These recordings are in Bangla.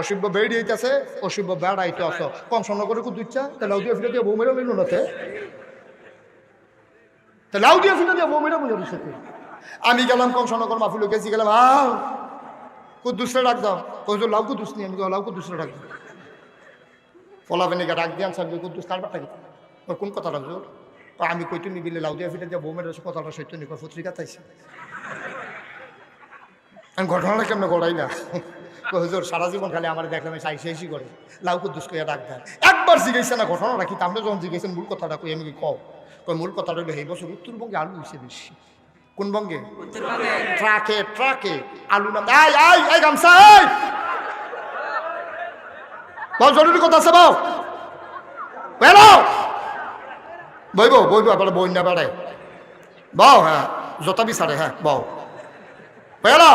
অসভ্য বেড়ি হইতেছে অসভ্য বেড়া হইতে আস। কম স্বর্ণ করে কুদ ইচ্ছা, তা লাউ দিয়ে ফিরে দিয়ে বউ মেরে লইল নাতে তা? লাউ দিয়ে ফিরে দিয়ে বউ মেরে বুঝে দিচ্ছে আমি গেলাম কম স্বর্ণ কর মাফিল গেছি গেলাম, আও, কুদ্দুসরে ডাক দাও। কইছো লাউ কুদ্দুস নি? আমি লাউ কুদ্দুসরে ডাক দাও। ফলাফেনিকে ডাক দিয়ান সাহেব কুদ্দুস কার বাটা গেছে কোন কথা রাখছো আমি কই তুমি বিলে লাউ দিয়ে ফিরে দিয়ে বউ মেরে কথাটা সত্য নি? কই, পত্রিকা তাইছে আমি ঘটনাটা কেমন গড়াই না হুজুর সারা জীবন খালি আমার দেখলাম সাই শেষই করে। লাউ কুদ্দুস কইয়া ডাক একবার জিজ্ঞাসা না ঘটনাটা কি? তামলে যখন জিজ্ঞাসেন মূল কথাটা কই? আমি কি কও? কই মূল কথাটা হলো এই বছর উত্তরবঙ্গে আলু হয়েছে বেশি। কোন বঙ্গে? ট্রাকে ট্রাকে আলু না আই আই আই আই বল জরুরি কথা আছে বাও বেরো বইব বইব আবার বই না বেড়ায় বাও হ্যাঁ জোতা বিচারে হ্যাঁ বাও বেরো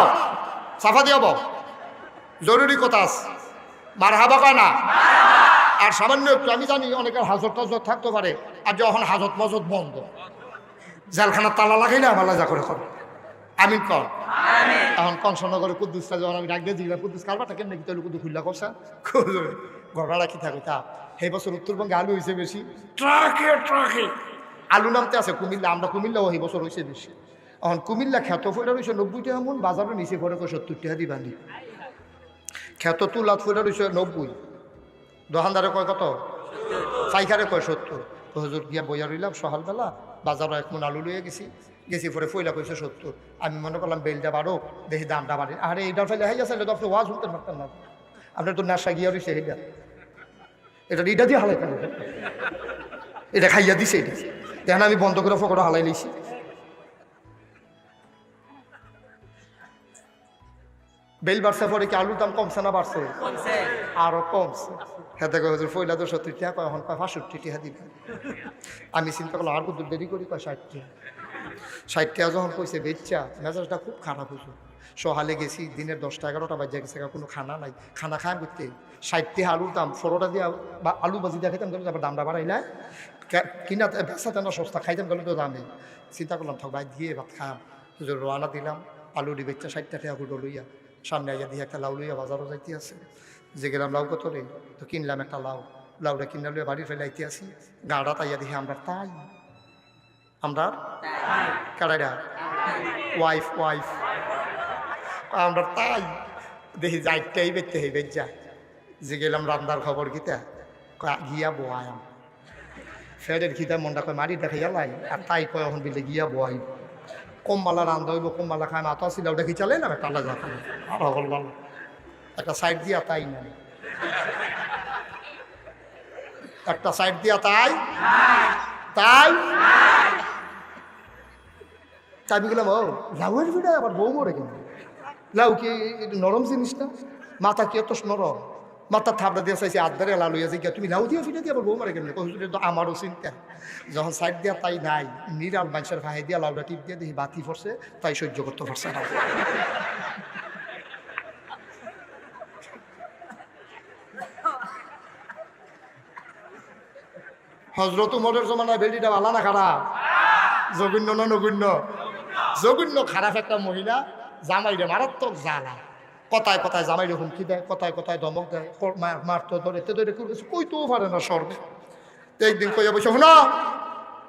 সাফা দিয়া বাও জরুরি কথা আছে। মার হাবা কয় না? আর সামান্য একটু আমি জানি অনেকের হাজত টাজত থাকতে পারে আর যখন হাজত মজত বন্ধ জেলখানার তালা লাগাই না আমার যা করে কর। আমিন কর। এখন কংসনগরে কুদ্দুসটা যখন আমি ডাক দিয়ে দিলাম কুদ্দুস কারবারটা কেমন কি? তাহলে কুদ্দু খুললা করছা ঘটনা রাখি থাকো? তা সেই বছর উত্তরবঙ্গে আলু হয়েছে বেশি। ট্রাকে ট্রাকে। আলু নামতে আছে কুমিল্লা আমরা কুমিল্লাও সেই বছর হয়েছে বেশি। এখন কুমিল্লা খ্যাত ফইটা রয়েছে নব্বই টাকা মন বাজারে নিচে কয় সত্তর টাকা দিবানি। খ্যাত তুলাত ফইটা রয়েছে নব্বই। দোকানদারে কয় কত? পাইকারে কয় সত্তর। হুজুর, গিয়া বইয়া রইলাম সকালবেলা, বাজারও এক মন আলু লইয়া গেছি। গেছি পরে ফইলা কইছে সত্তর। আমি মনে করলাম বেলটা বাড়ো, দেখি দামটা বাড়ে আরে এইটা ফেলে হাই আছে তো আপনি ওয়াজ শুনতে পারতেন না। আপনার তো নেশা গিয়া রয়েছে এইটা এটা এইটা দিয়ে হালাই এটা খাইয়া দিছে এটা দেখেন আমি বন্ধ করে ফকরা হালাই নিছি বেল বাড়ছে পরে কি আলুর দাম কমছে না বাড়ছে? আরও কমছে। হ্যাঁ দেখো হুজুর তো সত্তর টাকা কয় এখন কয় পাঁচষট্টি টাকা দিবে। আমি চিন্তা করলাম আর কত দেরি করি কয় ষাট টাকা। ষাট টাকা যখন কইছে বেচ্চা মেজাজটা খুব খারাপ হয়েছে সহালে গেছি দিনের দশটা এগারোটা বাজে গেছে কোনো খানা নাই। খানা খায় করতে। ষাট টাকা আলুর দাম ফোরোটা দিয়ে বা আলু বাজি দিয়ে খাইতাম গেলে তারপর দামটা বাড়াইলে। কিনা বেচাতে না সস্তা খাইতাম গেলে তো দামে। চিন্তা করলাম থাক ভাই দিয়ে ভাত খাম। রোয়ানা দিলাম। আলু ডিবেচ্চা ষাটটা টাকা গুলো লইয়া। সামনে আইয়া দিয়ে একটা লাউ লইয়া বাজারও যাইতে আছে। যে গেলাম, লাউ কত রে? তো কিনলাম একটা লাউ। লাউটা কিনলাম লইয়া বাড়ি ফেলাইতে আসি গাড়া তাইয়া দেখি, আমরা তাই। আমরা কারাইরা ওয়াইফ ওয়াইফ। আমরা তাই। দেখি যাইটাই বেচতে হইবে যা যে গেলাম রান্নার খবর গীতা গিয়া বোয়াম ফেরের খিতা মনটা কয় মারি দেখা গেলাই আর তাই কয়, এখন বিলে গিয়া বোয়াই। কমবালা রান্ধা হইব কমবালা খায় মাথা ছিল ওটা কি চালে না টালা যা আর হল ভালো একটা সাইড দিয়া তাই না? একটা সাইড দিয়া তাই? তাই? তাই গেলাম ও লাউয়ের ভিড়ে আবার বউ মরে কেন? লাউ কি একটু নরম জিনিস না মাথা কি এত নরম? মাথা থাবড়া দিয়ে চাইছে আদারে লাল হইয়া যে তুমি লাউ দিয়ে ফিরে দিয়ে বউ মারে কেন আমারও চিন্তা। যখন সাইড দিয়া তাই নাই, নিরাল মানুষের ভাই দিয়া লাউটা টিপ দিয়ে দেখি বাতি পড়ছে তাই সহ্য করতে পারছে না। হজরত উমরের জমানায় বেডিটা ভালো না খারাপ? জঘন্য না নগণ্য? জঘন্য খারাপ একটা মহিলা, জামাইরে মারাত্মক জ্বালা। কথায় কথায় জামাইরে হুমকি দেয়, কথায় কথায় ধমক দেয় কর- মার- মারতো, ধরে তে ধরে করতেছে কইতেও পারে না স্বর্গে। একদিন কইয়া বসে শোনো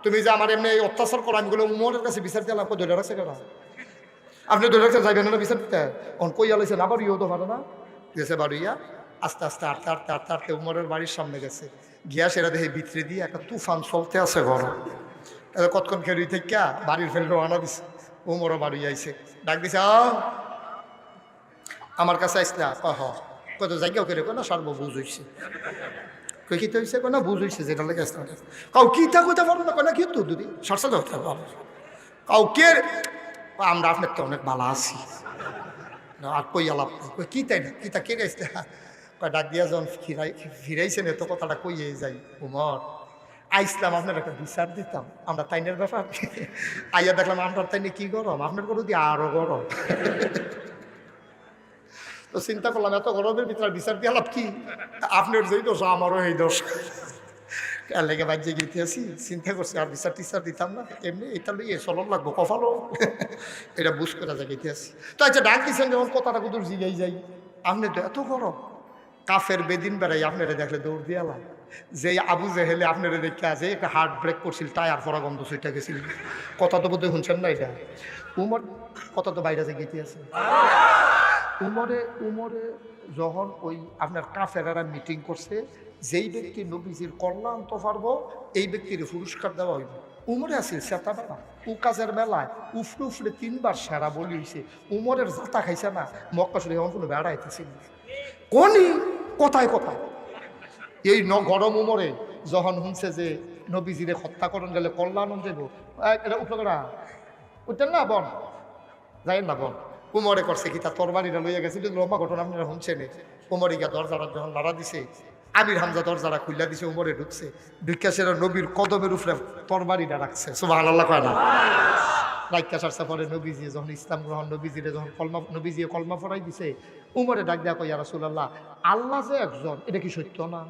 তুমি যে আমার এমনি অত্যাচার করো, আমি গুলো উমরের কাছে বিচার দিলাম, কই ধরে রাখছে কেন আপনি ধরে রাখছে যাইবেন না বিচার দিতে? অন কইয়া লাইছেন আবার ইয়েও তো পারে না। গেছে বাড়িয়া? আস্তে আস্তে আটতে আটতে আটতে আটতে উমরের বাড়ির সামনে গেছে। গিয়া সেটা দেখে ভিতরে দিয়ে একটা তুফান চলতে আছে এবার কতক্ষণ খেলি থেকে বাড়ির ফেলে রওনা দিছে। উমরও বাড়ি আইছে। ডাক দিছে আ আমার কাছে আইসলা কহ কত জায়গাও করে না সর্ব বুঝ হইছে। কই কি তো হইছে? কো না বুঝ হইছে যেটা লাগে আসতে কাউ কি তা কইতে পারব না কো না, কি তো দুদি সরসা হতে পারব কাউ কে আমরা আপনার তো অনেক ভালো আছি। আর কই আলাপ। কই কি তাই না? কি তা কে গাইছে? কয় ডাক দিয়া যখন ফিরাই, ফিরাইছেন, এত কথাটা কইয়ে যাই? উমর, আইসলাম, আপনার একটা বিচার দিতাম। আমরা তাইনের ব্যাপার। আইয়া দেখলাম, আপনার তাইনে কি গরম? আপনার গরু দিয়ে আরও গরম। তো চিন্তা করলাম, এত গরমের ভিতরে বিচার দিয়ে লাভ কি? আপনার যেই দোষ, আমারও এই দোষ। আর লেগে বাজ্যে গিয়ে আছি? চিন্তা করছি, আর বিচার টিচার দিতাম না। এমনি এটা লইয়ে চলন লাগবো কফালো এটা বুঝ করে যায় গেতে আছি। তো আচ্ছা ডাক দিচ্ছেন যখন, কথাটা কুতুর জিগাই যাই। আপনি তো এত গরম। কাফের বেদিন বেড়াই আপনারা দেখলে দৌড় দিয়ালাম যে আবু জেহেলে আপনারা দেখে আছে একটা হার্ট ব্রেক করছিল টায়ার ফরা গন্ধ সুইটা গেছিল। কথা তো বোধহয় শুনছেন না এটা? উমর, কথা তো বাইরে যে গেতে আছে। উমরে উমরে যখন ওই আপনার কাফেরারা মিটিং করছে, যেই ব্যক্তি নবীজির কল্যাণ তো পারব এই ব্যক্তির পুরস্কার দেওয়া হইব উমরে আসিল সেতা বেলা উ কাজের বেলায় উফরে উফরে তিনবার সেরা বলি হয়েছে উমরের জাতা খাইছে না, মক্কা শুনে এমন কোনো বেড়াইতেছিল কোনই কথায় কথায়? এই ন গরম উমরে যখন শুনছে যে নবীজিরে হত্যা করণ গেলে কল্যাণ যাব এটা উপকরা উঠতেন না, বন। যাই না, বন। উমরে করছে কি, তার তরবারিটা লইয়া গেছিল লম্বা ঘটনা, আপনারা শুনছেন উমরে গিয়া দরজাটা যখন নাড়া দিছে আমির হামজা দরজাটা খুললা দিছে, উমরে ঢুকছে। ঢুকিয়া সেটা নবীর কদমের উপরে তরবারিটা রাখছে। সুবাহ আল্লাহ কয় না? পরে নবীজি, যখন ইসলাম গ্রহণ, নবীজিরে যখন কলমা নবীজি কলমা ফরাই দিছে, উমরে ডাক দেয়া কই রাসূলুল্লাহ, আল্লাহ যে একজন, এটা কি সত্য না?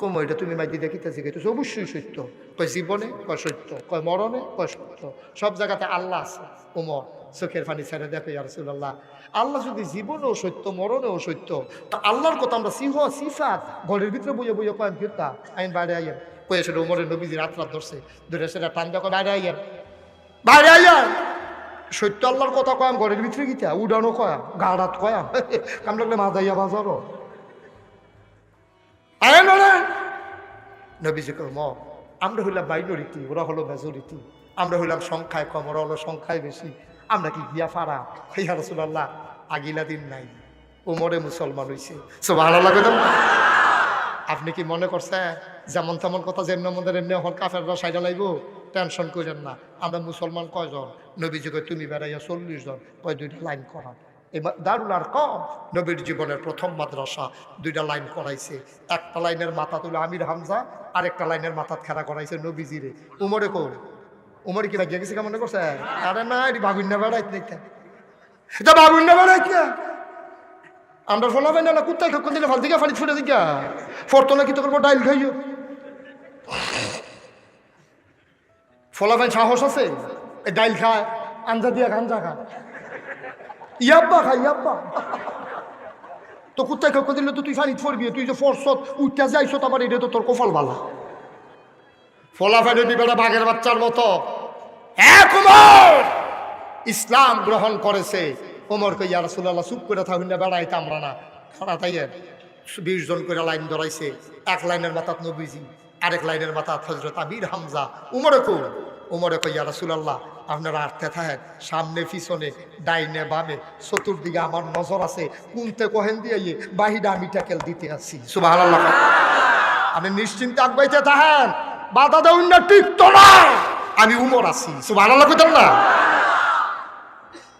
কম, এটা তুমি মাইদি দেখিতেছি কিন্তু অবশ্যই সত্য। কয় জীবনে, কয় সত্য, কয় মরণে, কয় সত্য। সব জায়গাতে আল্লাহ আছে, উমর। চোখের পানি ছেড়ে দেখো ইয়ারসুল্লাহ আল্লাহ যদি জীবনেও সত্য, মরণেও সত্য, তা আল্লাহর কথা আমরা সিংহ, সিফাত, ঘরের ভিতরে বইয়ে বইয়ে কয়েন ফিরতা, আইন বাইরে আইয়েন। কয়ে সেটা উমরের নবীজি রাত রাত ধরছে। ধরে সেটা টান দেখো বাইরে আইয়েন। বাইরে আইয়েন? সত্য আল্লাহর কথা কয়াম ঘরের ভিতরে গিতা উডানো কয়াম গাড়াত কয়াম কাম লাগলে মা দাইয়া বাজারও। আয়েন নবীজি কয়, ম, আমরা হইলাম মাইনরিটি ওরা হলো মেজরিটি। আমরা হইলাম সংখ্যায় কম, ওরা হলো সংখ্যায় বেশি। আমরা কি গিয়া ফারা? হইয়া রসুল্লাহ আগিলা দিন নাই। উমরে মুসলমান হইছে। সব লাগে আপনি কি মনে করছেন, যেমন তেমন কথা যেমন আমাদের এমনি এখন কাফেররা সাইডা লাইব? টেনশন করেন না, আমরা মুসলমান কয়জন? নবীজি কয়, তুমি বেড়াইয়া চল্লিশ জন। কয়, দুইটা লাইন করা এবার দারুল আর কম নবীর জীবনের প্রথম মাদ্রাসা, দুইটা লাইন করাইছে। একটা লাইনের মাথা তুলে আমির হামজা আর একটা লাইনের মাথা খেলা করাইছে নবীজিরে। উমরে কো উমরে কি লাগিয়ে গেছে কেমন মনে করছে? আরে না, এটি বাগুন না বেড়াইতে দেখতে এটা বাগুন না বেড়াইতে না আমরা ফলাবেন না কুত্তায় খক্ষণ দিলে ফাল দিকে ফালি ছুটে দিকা। ফরতো কি তো করব ডাইল খাইও ফলাবেন সাহস আছে? এই ডাইল খায়, আঞ্জা দিয়া গাঞ্জা খায়। ইয়াব্বা খাই ইয়াব্বা তো কুত্তায় খক্ষ দিলে তো তুই ফানি ফরবি তুই যে ফরসত উঠতে যাইছত আবার এটা তো তোর কপাল বালা ফলাফেন বেটা বাঘের বাচ্চার মতো এক উমর ইসলাম গ্রহণ করেছে ওমর কই ইয়া রাসূলুল্লাহ চুপ করে থাকুন না বেড়াইতে আমরা না। খানা তাইয়ের বিশ জন করে লাইন ধরাইছে। এক লাইনের মাথাত নবীজি আরেক লাইনের মাথাত হজরত আবির হামজা। উমরে কো উমরে কই ইয়া রাসূলুল্লাহ, আপনারা আটতে থাকেন, সামনে, পিছনে, ডাইনে, বামে, চতুর্দিকে আমার নজর আছে, কুনতে কহেন দিয়ে বাহিরা আমি ট্যাকেল দিতে আসি সুবহানাল্লাহ। আপনি নিশ্চিন্তে আগবাইতে থাকেন, বাধা দেউন না টিকতো না, আমি উমর আছি। সুবহানাল্লাহ কইতাম না?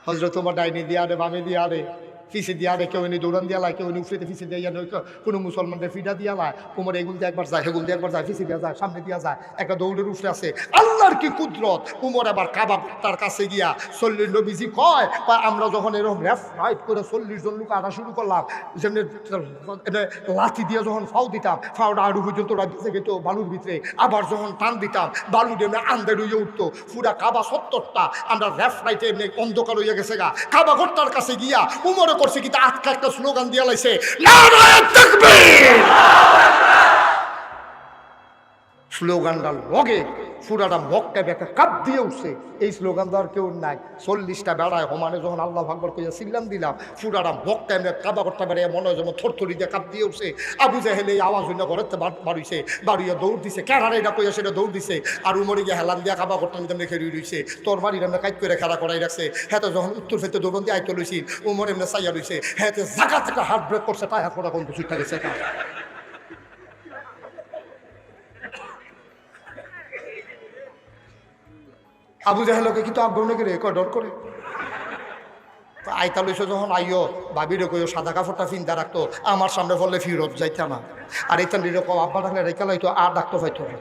হজরত তোমার ডাইনে দিয়া রে বামে দিয়া রে ফিসে দিয়া রে, কেউ দৌড়ান দিয়া লাই, কেউ এনে উফরিতে ফিসে দিয়া নয় কোনো মুসলমানদের ফিডা দিয়া লাই, কোমর এগুল দিয়ে একবার যায় হেগুল দিয়ে একবার যায়, ফিসে দিয়া যায়, সামনে দিয়া যায়, একটা দৌড়ের উফরে আছে। আল্লাহর কি কুদরত? উমর আবার কাবাব তার কাছে গিয়া চল্লিশ নবীজি কয়, বা আমরা যখন এরকম রেফ রাইট করে চল্লিশ জন লোক আনা শুরু করলাম, যেমনি লাঠি দিয়ে যখন ফাও দিতাম ফাওটা আড়ু পর্যন্ত রাখতে গেত বালুর ভিতরে। আবার যখন টান দিতাম, বালু দিয়ে আন্দে রুইয়ে উঠতো, পুরা কাবা সত্তরটা, আমরা রেফ রাইটে এমনি অন্ধকার হইয়া গেছে গা। কাবা ঘরটার কাছে গিয়া উমরে করছে কিন্তু আজকে একটা স্লোগান দিয়ে লাইছে নারায়ে তাকবীর! স্লোগানটা লগে ফুরাটা মক্কা বেকা কাপ দিয়ে উঠছে। এই স্লোগান তো আর কেউ নাই। চল্লিশটা বেড়ায় সমানে যখন আল্লাহ ভাগবর কইয়া সিল্লাম দিলাম ফুরাটা মক্কা এমনি কাবা করতে বেড়ায় মনে হয় যেমন থরথরি দিয়ে কাপ দিয়ে উঠছে। আবু জাহেলে এই আওয়াজ হইনা ঘরের বাড়িছে, বাড়িয়ে দৌড় দিছে। কেরারে এটা কইয়া সেটা দৌড় দিছে? আর উমরে গিয়ে হেলান দিয়া কাবা করতে আমি তেমনি খেয়ে রইছে। তোর বাড়ির এমনি কাইট করে খেলা করাই রাখছে। হ্যাঁ তো যখন উত্তর ফেতে দৌড়ন দিয়ে আইতে লইছি, উমর এমনি চাইয়া রইছে হ্যাঁ তো জায়গা থেকে হার্ট ব্রেক করছে, তাই হাত কোন কিছু গেছে আবু জাহেলকে কিন্তু আগ্রহ নাকি কয় ডর করে। আইতা লইছে যখন আইও ভাবিরে কইও সাদা কাপড়টা ফিন্দা রাখতো, আমার সামনে ফলে ফিরত যাইতা না। আর এই তান্ডির কম আব্বা থাকলে রেখা লাইতো, আর ডাকতো পাইতো না।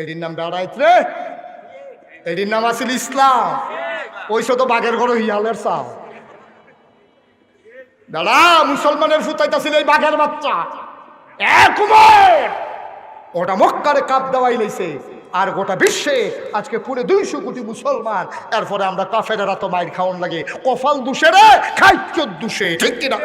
এটির নাম বেড়াইত রে। এটির নাম আছিল ইসলাম। ওই তো বাঘের ঘর হিয়ালের চাও দাদা, মুসলমানের ফুতাইতাছিল এই বাঘের বাচ্চা। এক ওটা মক্কারে কাপ দেওয়াই লইছে। আর গোটা বিশ্বে আজকে পুরো দুইশো কোটি মুসলমান। এরপরে আমরা কাফেরা তো মাইর খাওয়ান লাগে। কফাল দুষে রে খাইচ দুষে, ঠিক কিনা?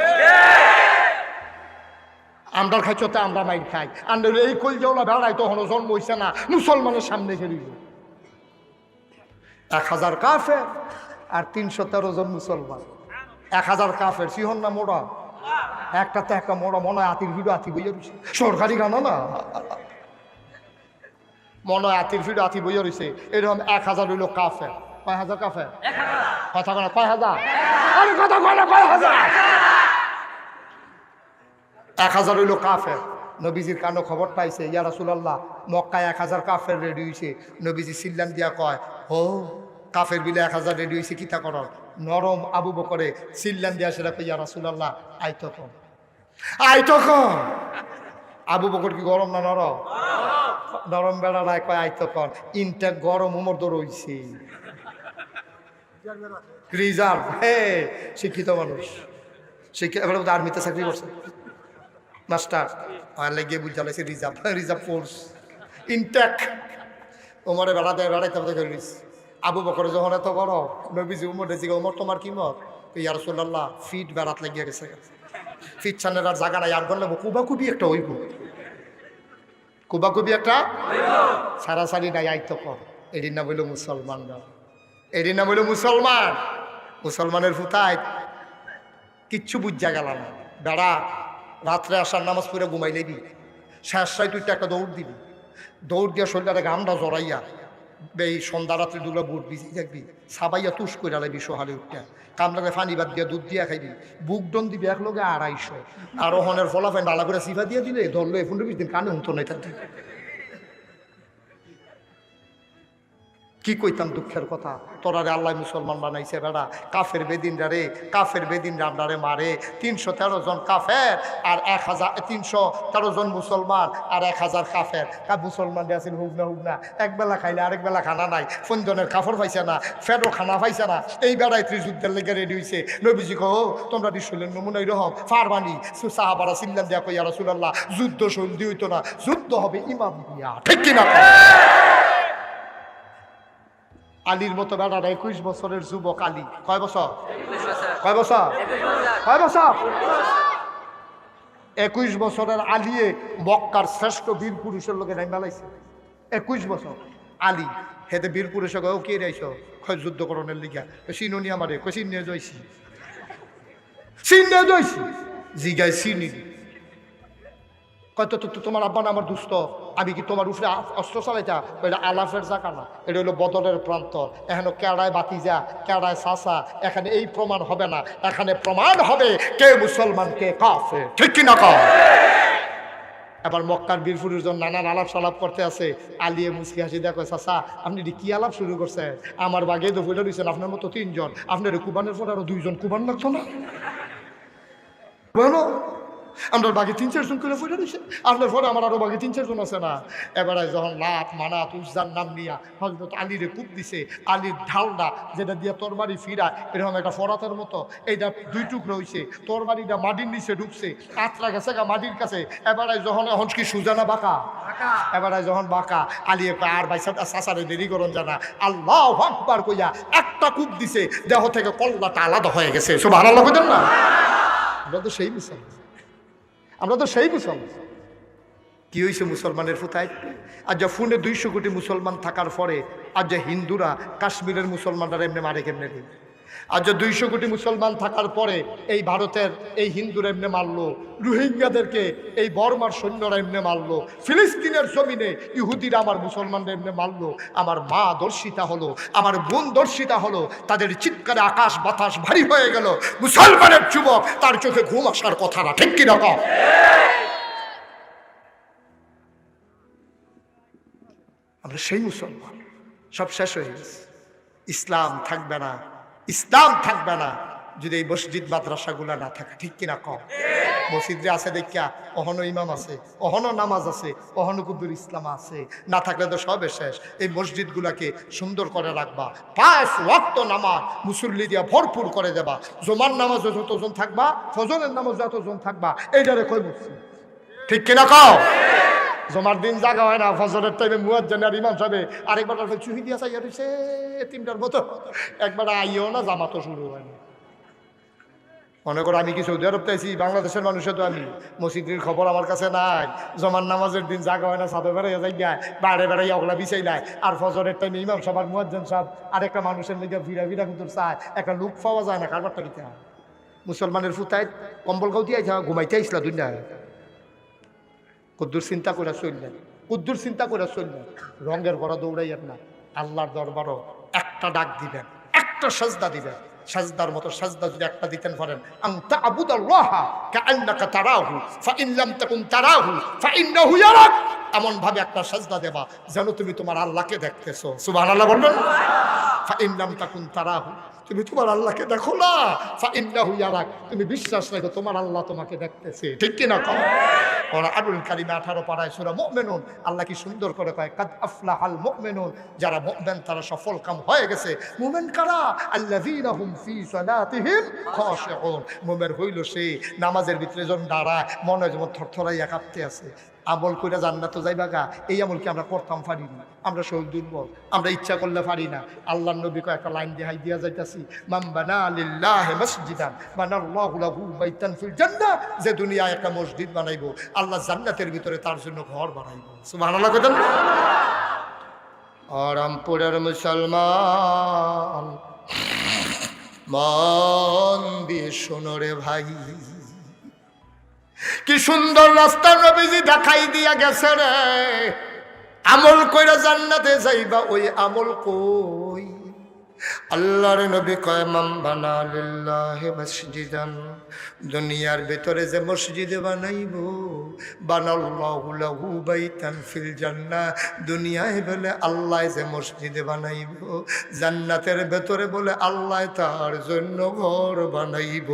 আমরা খাইছতে আমরা মাইর খাই। আর এই কল যেওলা বেড়াই তখন জন্ম হইছে না, মুসলমানের সামনে গেলিল এক হাজার কাফের আর তিনশো তেরো জন মুসলমান। এক হাজার কাফের, সিহন না মোড়া? একটা তো একটা মোড়া মনে আতির ভিড় আতি রয়েছে সরকারি গানা না? মনে হয় আতির ভিড় আতি বইয়া রয়েছে এরকম এক হাজার হইল কাফের। কয় হাজার কাফের? কথা কয় হাজার? আরে কথা কয় না কয় হাজার? এক হাজার। হইল কাফের। নবীজির কানো খবর পাইছে ইয়া রাসুলাল্লাহ মক্কায় এক হাজার কাফের রেডি হয়েছে নবীজি সিল্লান দিয়া কয় ও কাফের বিলে এক হাজার রেডি হয়েছে কিতা কর নরম আবু বকরে সিল্লান দিয়া সেটা ইয়া রাসুলাল্লাহ আই তখন। আই তখন। আবু বকর কি গরম না নরম? নরম বেড়া রায় কয় আই তখন, ইনটা গরম উমর দৌড় হইছে। রিজার্ভ শিক্ষিত মানুষ। শিক্ষিত, এবার আর্মিতে চাকরি করছে। মাস্টার আর লেগে বুঝালাইছে রিজার্ভ রিজার্ভ ফোর্স ইনটেক ওমরে বেড়াতে বেড়াইতে বেড়াতে গেলিস আবু বকর যখন এত বড়, নবীজি উমর রেজি উমর, তোমার কি মত? ইয়ার সোল্লাহ ফিট বেড়াত লাগিয়ে গেছে। ফিট ছানের আর জায়গা নাই, আর গেলে কুবা কুবি একটা হইব। কুবা কুবি একটা সারাসারি নাই আইত কর এদিন না বইল মুসলমানরা এদিন না বইল মুসলমান। মুসলমানের ফুতায় কিচ্ছু বুঝা গেল না। বেড়া, রাত্রে আসার নামাজ পড়ে ঘুমাইলে দিবি। শেষ তুই একটা দৌড় দিবি। দৌড় দিয়ে শরীরটা গামটা জড়াইয়া এই সন্ধ্যা রাত্রে দুর্গা বুট বিজি দেখবি সাবাইয়া তুষ করে লাইবি সোহালে উঠতে। কামলাকে ফানি বাদ দিয়ে দুধ দিয়া খাইবি, বুক ডন দিবি এক লোকে আড়াইশো। আর ওহনের ফলাফেন ডালা করে সিফা দিয়ে দিলে ধরলো এখন বিশ দিন কানে হুঁতো নাই তার কি কইতাম দুঃখের কথা? তোরারে আল্লাহ মুসলমান বানাইছে বেড়া। কাফের বেদিনরা রে, কাফের বেদিন রান্নারে মারে। তিনশো তেরো জন কাফের আর এক হাজার, তিনশো তেরো জন মুসলমান আর এক হাজার কাফের। কা মুসলমান আছেন হুক না হুক না এক বেলা খাইলে আরেক বেলা খানা নাই। ফোনজনের কাপড় পাইছে না, ফেরো খানা পাইছে না। এই বেড়ায় ত্রিযুদ্ধের লেগে রেডি হয়েছে নবীজি কো তোমরা নিশ্চলেন নমুনা এরকম ফারবানি সাহাবারা সিল্লাম দেখো ইয়া রসুল্লাহ যুদ্ধ সন্ধি হইতো না। যুদ্ধ হবে ইমাম দিয়া। ঠিক কিনা? আলীর মতো বেড়ার একুশ বছরের যুবক আলী। কয় বছর? কয় বছর? কয় বছর? একুশ বছরের আলিয়ে মক্কার শ্রেষ্ঠ বীর পুরুষের লোকে নাই মেলাইছে একুশ বছর। আলী হেতে বীর পুরুষে ও কে রাইছ কয় যুদ্ধকরণের লিগা। চিনুনি আমারে? কয় চিনে জয়ছি চিনে জয়ছি জিগাই চিনি। কত তো তো তোমার আব্বা না আমার দুস্থ আমি কি তোমার উপরে অস্ত্র চালাইতা এটা আলাফের জায়গা না। এটা হলো বদলের প্রান্ত এখানে কেড়ায় বাতিজা কেড়ায় সাসা এখানে এই প্রমাণ হবে না। এখানে প্রমাণ হবে কে মুসলমান, কে কাফে ঠিক কি না কও এবার মক্কার বীরপুরের জন নানান আলাপ সালাপ করতে আছে আলিয়ে মুসকি হাসি দেখো, চাচা, আপনি কি আলাপ শুরু করছেন? আমার বাগে তো ফুটে দিয়েছেন আপনার মতো তিনজন। আপনার কুবানের পর আরও দুইজন কুবান লাগতো না? বলো। আমরা বাকি তিন চারজন করে ফুটে দিছে। আপনার পরে আমার আরও বাকি তিন চারজন আছে না। এবারে যখন লাত মানাত উজ্জার নাম নিয়া হজরত আলীরে কূপ দিছে আলীর ঢালটা যেটা দিয়ে তরবারি ফিরা এরকম একটা ফরাতের মতো এইটা দুই টুকরো হয়েছে তরবারিটা মাটির নিচে ঢুকছে আত্রা গেছে গা মাটির কাছে। এবারে যখন এখন কি সুজানা বাঁকা? এবারে যখন বাঁকা আলী একটা আর ভাই সাসারে দেরি করন জানা আল্লাহ আকবার কইয়া একটা কূপ দিছে দেহ থেকে কল্লাটা আলাদা হয়ে গেছে। সব আলাদা কইতেন না? আমরা তো সেই মুসলমান আমরা তো সেই মুসলমান কি হয়েছে মুসলমানের ফুথায় আর যা ফোনে দুইশো কোটি মুসলমান থাকার পরে আর যা হিন্দুরা কাশ্মীরের মুসলমানরা এমনি মারে কেমনে রে? আজ দুইশো কোটি মুসলমান থাকার পরে এই ভারতের এই হিন্দুরা এমনি মারলো, রোহিঙ্গাদেরকে এই বর্মার সৈন্যরা এমনি মারলো, ফিলিস্তিনের জমিনে ইহুদিরা আমার মুসলমানরা এমনি মারলো, আমার মা দর্শিতা হলো, আমার বোন দর্শিতা হলো, তাদের চিৎকারে আকাশ বাতাস ভারী হয়ে গেল, মুসলমানের যুবক তার চোখে ঘুম আসার কথা না, ঠিক কীরকম আমরা সেই মুসলমান, সব শেষ হয়ে গেছে, ইসলাম থাকবে না ইসলাম থাকবে না যদি এই মসজিদ, মাদ্রাসাগুলা না থাকে। ঠিক কিনা কম মসজিদে আছে দেখিয়া অহনো ইমাম আছে, অহনো নামাজ আছে, অহনো কুদ্দুর ইসলাম আছে। না থাকলে তো সবে শেষ। এই মসজিদগুলাকে সুন্দর করে রাখবা। পাঁচ ওয়াক্ত নামাজ মুসল্লি দিয়া ভরপুর করে দেবা। জমান নামাজও যতজন থাকবা ফজলের নামাজ যতজন থাকবা, এইটারে কই মসজিদ ঠিক কিনা কও জমার দিন জাগা হয় না, ফজরের টাইমে মুয়ার জন্য আর ইমাম সাহেব আরেকবার চুহি দিয়া চাইয়া রয়েছে তিনটার মতো। একবার আইও না জামাতো শুরু হয় না। মনে করো আমি কি সৌদি আরব চাইছি বাংলাদেশের মানুষের তো আমি মসজিদের খবর আমার কাছে নাই। জমান নামাজের দিন জাগা হয় না সাদে বেড়াইয়া যাই গায় বাইরে বেড়াই ওগুলা বিছাই নাই আর ফজরের টাইমে ইমাম সবার মুয়াজ্জেন সাহেব আরেকটা মানুষের লিগে ভিড়া ভিড়া কিন্তু চায়। একটা লুক পাওয়া যায় না কারবারটা দিতে মুসলমানের ফুতায় কম্বল গাউ দিয়ে আইসা ঘুমাইতে আইসলা দুনিয়ায়। কুদ্দুর চিন্তা করে চললেন কুদ্দুর চিন্তা করে চললেন রঙের ঘর দৌড়াইয়েন না, আল্লাহর দরবারও একটা ডাক দিবেন, একটা সাজদা দিবেন। সাজদার মতো সাজদা যদি একটা দিতেন পারেন আনতা আবুদাল্লাহ কাআন্নাকা তারাহু, ফাইন লাম তাকুন তারাহু, ফাইন্নাহু ইয়ারাক। এমন ভাবে একটা সাজদা দেবা যেন তুমি তোমার আল্লাহকে দেখতেছো। সুবহানাল্লাহ বলবেন? ফাইন লাম তাকুন তারাহু। তুমি তোমার আল্লাহকে দেখো না। ফাইন্নাহু ইয়ারাক তুমি বিশ্বাস রাখো, তোমার আল্লাহ তোমাকে দেখতেছে। ঠিক কি না কও ওরা আবুল কারিমে আঠারো পাড়ায় সুরা মুমিনুন, আল্লাহ কি সুন্দর করে কয়, কাদ আফলাহাল মুমিনুন। যারা মুমিন, তারা সফল কাম হয়ে গেছে। মুমিন কারা? আল্লাযীনা হুম ফি সালাতিহিম খাশিউন। মুমিন হইল সে নামাজের ভিতরে যখন দাঁড়ায়, মনে যেমন থরথরাইয়া কাঁপতে আছে। আমল কইরা জান্নাত যাইবা গা, এই আমল কি আমরা করতাম পারি না। আমরা শহীদ দুর্বল, আমরা ইচ্ছা করলে পারি না। আল্লাহ নবী একটা লাইন দেখাই দিয়া যাইতাছি যে দুনিয়ায় একটা মসজিদ বানাইবো, আল্লাহ জান্নাতের ভিতরে তার জন্য ঘর বানাইবো। আরামপুরের মুসলমান, মন দিয়ে শোনো রে ভাই। কি সুন্দর রাস্তা নবীজি দেখাই দিয়া গেছে রে। আমল কইরা জান্নাতে যাইবা, ওই আমল কই? আল্লাহর নবী কয় মাম বানা লিল্লাহি মসজিদান। দুনিয়ার ভিতরে যে মসজিদ বানাইব, বানাল্লাহু লাহু বাইতান ফিল জান্নাহ। দুনিয়ায় বলে আল্লাহ যে মসজিদ বানাইব, জান্নাতের ভেতরে বলে আল্লাহ তার জন্য ঘর বানাইব।